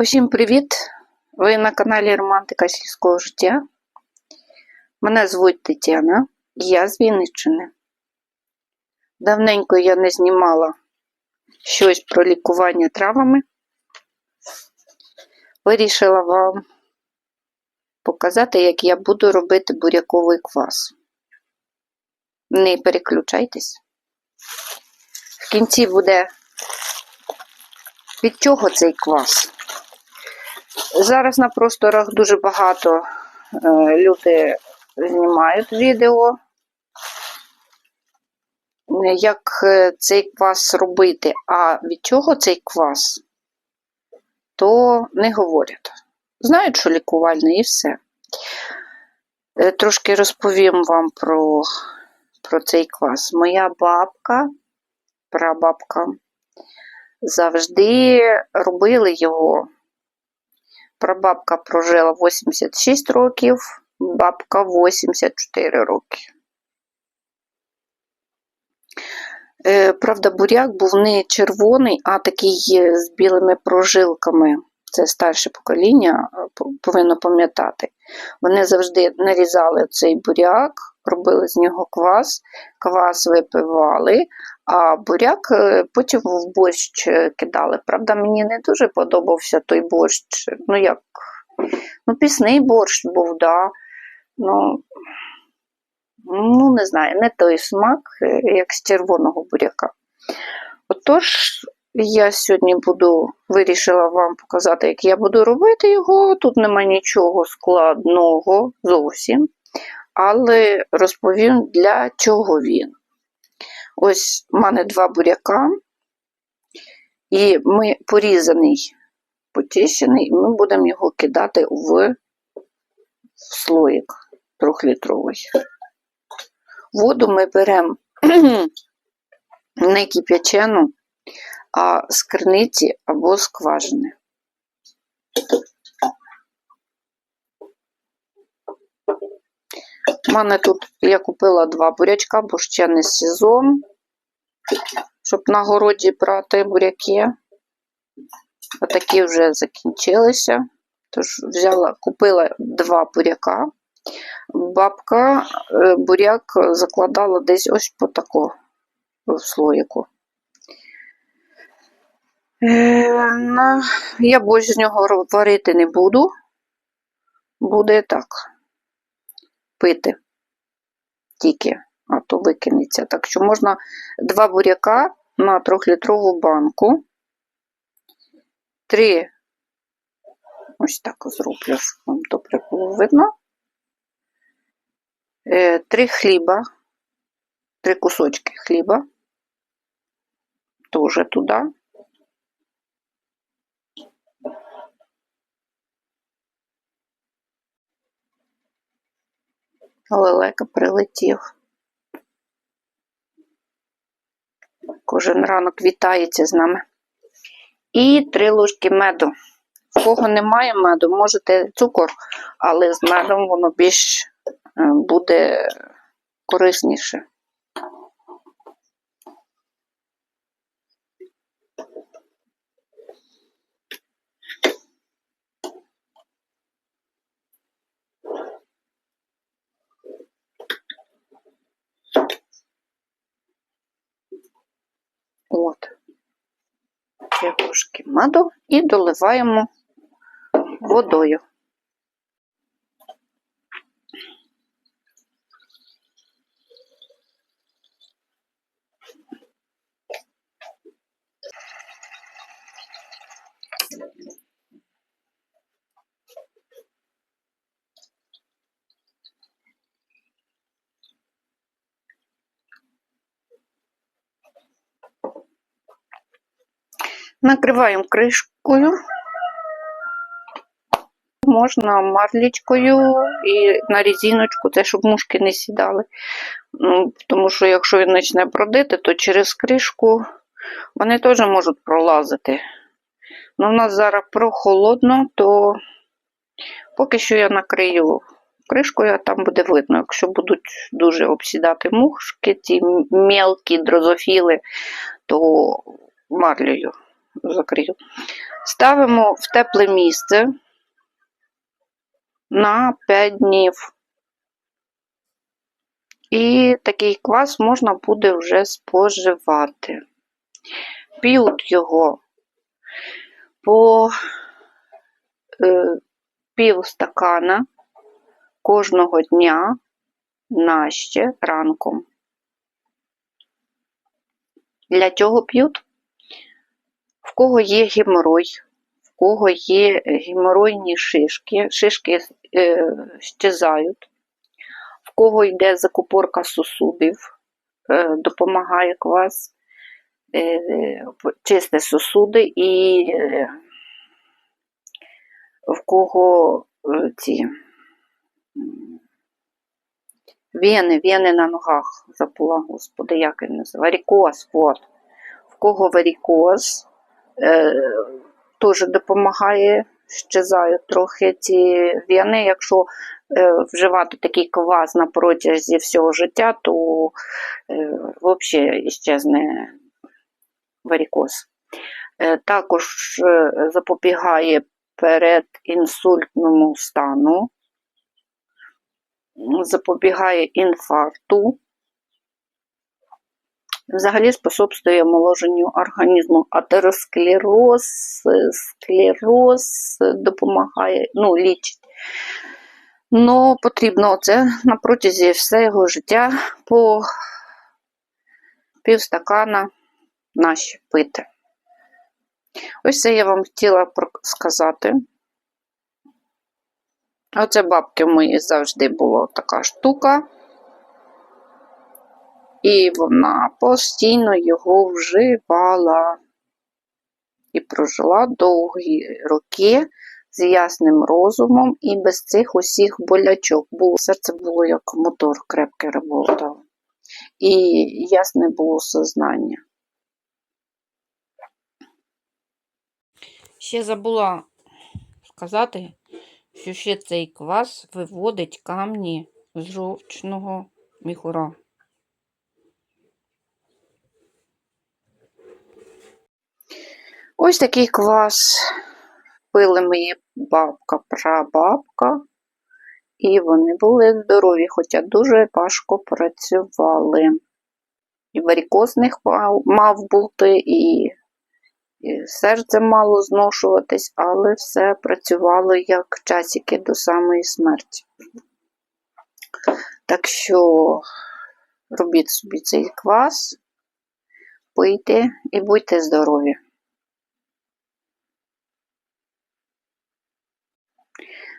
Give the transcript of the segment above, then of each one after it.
Усім привіт! Ви на каналі Романтика сільського життя. Мене звуть Тетяна, я з Вінниччини. Давненько я не знімала щось про лікування травами. Вирішила вам показати, як я буду робити буряковий квас. Не переключайтесь. В кінці буде від чого цей квас. Зараз на просторах дуже багато е, люди знімають відео, е, як е, цей квас робити, а від чого цей квас, то не говорять. Знають, що лікувальний і все. Трошки розповім вам про, про цей квас. Моя бабка, прабабка, завжди робили його. Прабабка прожила 86 років, бабка 84 роки. Е, Правда, буряк був не червоний, а такий з білими прожилками. Це старше покоління е, повинно пам'ятати. Вони завжди нарізали цей буряк, робили з нього квас, квас випивали, а буряк е, потім в борщ е, кидали. Правда, мені не дуже подобався той борщ. Ну, як, ну, пісний борщ був, да. Ну, ну, не знаю, не той смак, е, як з червоного буряка. Отож, я сьогодні буду вирішила вам показати, як я буду робити його. Тут нема нічого складного зовсім, але розповім, для чого він. Ось в мене два буряка, і ми порізаний, почищений, ми будемо його кидати в слоїк трьохлітровий. Воду ми беремо не кип'ячену, а з або скважини. У мене тут я купила два бурячка, бо ще не сезон, щоб на городі брати буряки. А такі вже закінчилися. Тож взяла, купила два буряка. Бабка е, буряк закладала десь ось по тако в слоїку. Е, Я борщ з нього варити не буду. Буде так. Пити. Тільки, а то викинеться. Так що можна два буряка на трьохлітрову банку. Три. Ось так зроблю, щоб вам добре було видно. Е, Три хліба. Три кусочки хліба. Тоже туди. Лелека прилетів. Кожен ранок вітається з нами. І три ложки меду. В кого немає меду, можете цукор, але з медом воно більш е, буде корисніше. От. Меду і доливаємо водою. Накриваємо кришкою. Можна марлічкою і на резиночку, це щоб мушки не сідали. Ну, тому що якщо він почне бродити, то через кришку вони теж можуть пролазити. Ну, в нас зараз прохолодно, то поки що я накрию кришкою, а там буде видно. Якщо будуть дуже обсідати мушки, ці мелкі дрозофіли, то марлею закрию. Ставимо в тепле місце на 5 днів. І такий квас можна буде вже споживати. П'ють його по е, пів стакана кожного дня наще ранком. Для чого п'ють? Кого є геморой, в кого є геморойні шишки, шишки е, щезають, в кого йде закупорка сосудів, е, допомагає квас е, чисти сосуди і е, в кого е, ці вени, вени на ногах забула, господи, як він називає, варікоз, от. В кого варікоз, е, теж допомагає, щезають трохи ці вени. Якщо е, вживати такий квас на протязі всього життя, то е, взагалі щезне варікоз. Е, також е, запобігає передінсультному стану, запобігає інфаркту, взагалі способствує омоложенню організму. Атеросклероз, склероз допомагає, ну, лічить. Ну, потрібно це на протязі всього життя по півстакана наші пити. Ось це я вам хотіла сказати. Оце бабки в моїй завжди була така штука. І вона постійно його вживала. І прожила довгі роки з ясним розумом і без цих усіх болячок. Було, серце було як мотор крепке работало. І ясне було сознання. Ще забула сказати, що ще цей квас виводить камні з жовчного міхура. Ось такий квас пили мої бабка, прабабка, і вони були здорові, хоча дуже важко працювали. І варікоз в них мав, мав бути, і, і серце мало зношуватись, але все працювало як часики до самої смерті. Так що робіть собі цей квас, пийте і будьте здорові.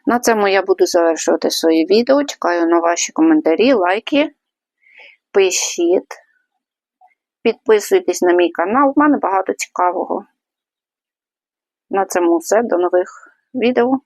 На цьому я буду завершувати своє відео. Чекаю на ваші коментарі, лайки. Пишіть. Підписуйтесь на мій канал, в мене багато цікавого. На цьому все. До нових відео.